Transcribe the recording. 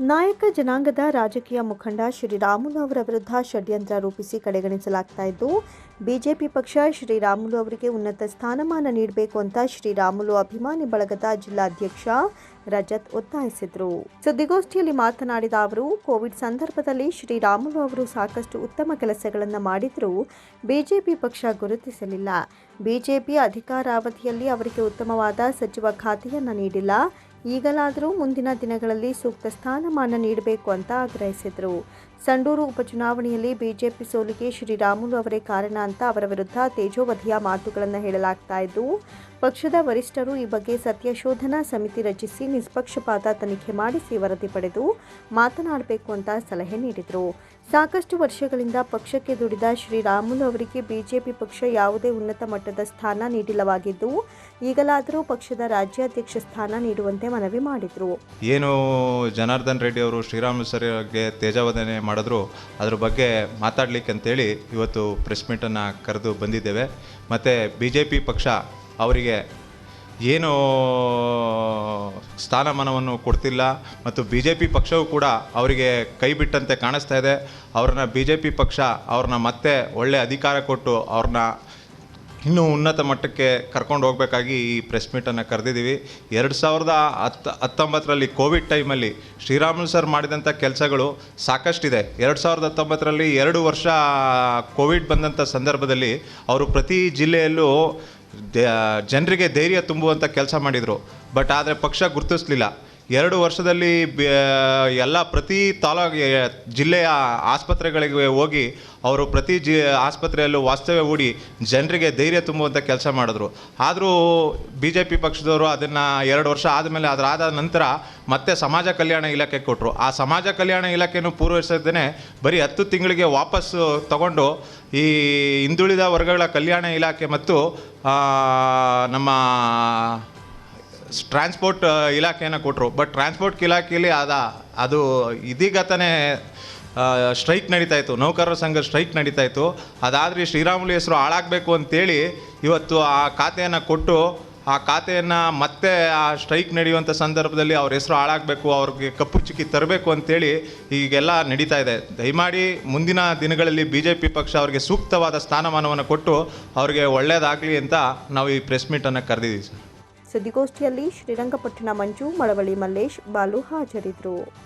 ನಾಯಕ ಜನಾಂಗದ ರಾಜಕೀಯ ಮುಖಂಡ ಶ್ರೀರಾಮುಲು ಅವರ ವಿರುದ್ಧ ಷಡ್ಯಂತ್ರ ರೂಪಿಸಿ ಕಡೆಗಣಿಸಲಾಗ್ತಾ ಇದ್ದು, ಬಿಜೆಪಿ ಪಕ್ಷ ಶ್ರೀರಾಮುಲು ಅವರಿಗೆ ಉನ್ನತ ಸ್ಥಾನಮಾನ ನೀಡಬೇಕು ಅಂತ ಶ್ರೀರಾಮುಲು ಅಭಿಮಾನಿ ಬಳಗದ ಜಿಲ್ಲಾಧ್ಯಕ್ಷ ರಜತ್ ಒತ್ತಾಯಿಸಿದರು. ಸುದ್ದಿಗೋಷ್ಠಿಯಲ್ಲಿ ಮಾತನಾಡಿದ ಅವರು, ಕೋವಿಡ್ ಸಂದರ್ಭದಲ್ಲಿ ಶ್ರೀರಾಮುಲು ಅವರು ಸಾಕಷ್ಟು ಉತ್ತಮ ಕೆಲಸಗಳನ್ನು ಮಾಡಿದರೂ ಬಿಜೆಪಿ ಪಕ್ಷ ಗುರುತಿಸಲಿಲ್ಲ. ಬಿಜೆಪಿ ಅಧಿಕಾರಾವಧಿಯಲ್ಲಿ ಅವರಿಗೆ ಉತ್ತಮವಾದ ಸಚಿವ ಖಾತೆಯನ್ನು ನೀಡಿಲ್ಲ. ಈಗಲಾದರೂ ಮುಂದಿನ ದಿನಗಳಲ್ಲಿ ಸೂಕ್ತ ಸ್ಥಾನಮಾನ ನೀಡಬೇಕು ಅಂತ ಆಗ್ರಹಿಸಿದರು. ಸಂಡೂರು ಉಪಚುನಾವಣೆಯಲ್ಲಿ ಬಿಜೆಪಿ ಸೋಲಿಗೆ ಶ್ರೀರಾಮುಲು ಅವರೇ ಕಾರಣ ಅಂತ ಅವರ ವಿರುದ್ಧ ತೇಜೋವಧಿಯ ಮಾತುಗಳನ್ನು ಹೇಳಲಾಗ್ತಾ ಇದ್ದು ಪಕ್ಷದ ವರಿಷ್ಠರು ಈ ಬಗ್ಗೆ ಸತ್ಯಶೋಧನಾ ಸಮಿತಿ ರಚಿಸಿ ನಿಷ್ಪಕ್ಷಪಾತ ತನಿಖೆ ಮಾಡಿಸಿ ವರದಿ ಪಡೆದು ಮಾತನಾಡಬೇಕು ಅಂತ ಸಲಹೆ ನೀಡಿದರು. ಸಾಕಷ್ಟು ವರ್ಷಗಳಿಂದ ಪಕ್ಷಕ್ಕೆ ದುಡಿದ ಶ್ರೀರಾಮುಲು ಅವರಿಗೆ ಬಿಜೆಪಿ ಪಕ್ಷ ಯಾವುದೇ ಉನ್ನತ ಮಟ್ಟದ ಸ್ಥಾನ ನೀಡಿಲ್ಲವಾಗಿದ್ದು, ಈಗಲಾದರೂ ಪಕ್ಷದ ರಾಜ್ಯಾಧ್ಯಕ್ಷ ಸ್ಥಾನ ನೀಡುವಂತೆ ಮನವಿ ಮಾಡಿದರು. ಏನು ಜನಾರ್ದನ್ ರೆಡ್ಡಿ ಅವರು ಶ್ರೀರಾಮುಲು ಅವರಿಗೆ ತೇಜಾವಧನೆ ಮಾಡಿದ್ರು, ಅದ್ರ ಬಗ್ಗೆ ಮಾತಾಡ್ಲಿಕ್ಕೆ ಅಂತೇಳಿ ಇವತ್ತು ಪ್ರೆಸ್ ಮೀಟನ್ನು ಕರೆದು ಬಂದಿದ್ದೇವೆ. ಮತ್ತು ಬಿ ಪಕ್ಷ ಅವರಿಗೆ ಏನು ಸ್ಥಾನಮಾನವನ್ನು ಕೊಡ್ತಿಲ್ಲ ಮತ್ತು ಬಿ ಜೆ ಪಿ ಪಕ್ಷವೂ ಕೂಡ ಅವರಿಗೆ ಕೈ ಬಿಟ್ಟಂತೆ ಕಾಣಿಸ್ತಾ ಇದೆ. ಅವ್ರನ್ನ ಬಿ ಜೆ ಪಿ ಪಕ್ಷ ಅವ್ರನ್ನ ಮತ್ತೆ ಒಳ್ಳೆ ಅಧಿಕಾರ ಕೊಟ್ಟು ಅವ್ರನ್ನ ಇನ್ನೂ ಉನ್ನತ ಮಟ್ಟಕ್ಕೆ ಕರ್ಕೊಂಡು ಹೋಗಬೇಕಾಗಿ ಈ ಪ್ರೆಸ್ ಮೀಟನ್ನು ಕರೆದಿದ್ದೀವಿ. ಎರಡು ಸಾವಿರದ ಹತ್ತು, ಹತ್ತೊಂಬತ್ತರಲ್ಲಿ ಕೋವಿಡ್ ಟೈಮಲ್ಲಿ ಶ್ರೀರಾಮುಲು ಸರ್ ಮಾಡಿದಂಥ ಕೆಲಸಗಳು ಸಾಕಷ್ಟಿದೆ. ಎರಡು ಸಾವಿರದ ಹತ್ತೊಂಬತ್ತರಲ್ಲಿ ಎರಡು ವರ್ಷ ಕೋವಿಡ್ ಬಂದಂಥ ಸಂದರ್ಭದಲ್ಲಿ ಅವರು ಪ್ರತಿ ಜಿಲ್ಲೆಯಲ್ಲೂ ಜನರಿಗೆ ಧೈರ್ಯ ತುಂಬುವಂಥ ಕೆಲಸ ಮಾಡಿದರು. ಬಟ್ ಆದರೆ ಪಕ್ಷ ಗುರುತಿಸಲಿಲ್ಲ. ಎರಡು ವರ್ಷದಲ್ಲಿ ಎಲ್ಲ ಪ್ರತಿ ತಾಲೂಕು ಜಿಲ್ಲೆಯ ಆಸ್ಪತ್ರೆಗಳಿಗೆ ಹೋಗಿ ಅವರು ಪ್ರತಿ ಜಿ, ಆಸ್ಪತ್ರೆಯಲ್ಲೂ ವಾಸ್ತವ್ಯ ಹೂಡಿ ಜನರಿಗೆ ಧೈರ್ಯ ತುಂಬುವಂಥ ಕೆಲಸ ಮಾಡಿದ್ರು. ಆದರೂ ಬಿ ಜೆ ಪಿ ಪಕ್ಷದವರು ಅದನ್ನು ಎರಡು ವರ್ಷ ಆದಮೇಲೆ ಅದರಾದ ನಂತರ ಮತ್ತೆ ಸಮಾಜ ಕಲ್ಯಾಣ ಇಲಾಖೆ ಕೊಟ್ಟರು ಆ ಸಮಾಜ ಕಲ್ಯಾಣ ಇಲಾಖೆಯನ್ನು ಪೂರ್ವಹಿಸದೇ ಬರೀ ಹತ್ತು ತಿಂಗಳಿಗೆ ವಾಪಸ್ಸು ತಗೊಂಡು ಈ ಹಿಂದುಳಿದ ವರ್ಗಗಳ ಕಲ್ಯಾಣ ಇಲಾಖೆ ಮತ್ತು ನಮ್ಮ ಟ್ರಾನ್ಸ್ಪೋರ್ಟ್ ಇಲಾಖೆಯನ್ನು ಕೊಟ್ಟರು ಬಟ್ ಟ್ರಾನ್ಸ್ಪೋರ್ಟ್ ಇಲಾಖೆಯಲ್ಲಿ ಅದ ಅದು ಇದೀಗ ತಾನೇ ಸ್ಟ್ರೈಕ್ ನಡೀತಾ ಇತ್ತು. ನೌಕರರ ಸಂಘ ಸ್ಟ್ರೈಕ್ ನಡೀತಾ ಇತ್ತು. ಅದಾದರೆ ಶ್ರೀರಾಮುಲು ಹೆಸರು ಹಾಳಾಗಬೇಕು ಅಂತೇಳಿ ಇವತ್ತು ಆ ಖಾತೆಯನ್ನು ಕೊಟ್ಟು, ಆ ಖಾತೆಯನ್ನು ಮತ್ತೆ ಆ ಸ್ಟ್ರೈಕ್ ನಡೆಯುವಂಥ ಸಂದರ್ಭದಲ್ಲಿ ಅವ್ರ ಹೆಸರು ಹಾಳಾಗಬೇಕು, ಅವ್ರಿಗೆ ಕಪ್ಪು ಚುಕ್ಕಿ ತರಬೇಕು ಅಂತೇಳಿ ಈಗೆಲ್ಲ ನಡೀತಾ ಇದೆ. ದಯಮಾಡಿ ಮುಂದಿನ ದಿನಗಳಲ್ಲಿ ಬಿ ಜೆ ಪಿ ಪಕ್ಷ ಅವರಿಗೆ ಸೂಕ್ತವಾದ ಸ್ಥಾನಮಾನವನ್ನು ಕೊಟ್ಟು ಅವರಿಗೆ ಒಳ್ಳೆಯದಾಗಲಿ ಅಂತ ನಾವು ಈ ಪ್ರೆಸ್ ಮೀಟನ್ನು ಕರೆದಿದ್ದೀವಿ ಸರ್. ಸುದ್ದಿಗೋಷ್ಠಿಯಲ್ಲಿ ಶ್ರೀರಂಗಪಟ್ಟಣ ಮಂಜು ಮಳವಳ್ಳಿ ಮಲ್ಲೇಶ್ ಬಾಲು ಹಾಜರಿದ್ದರು.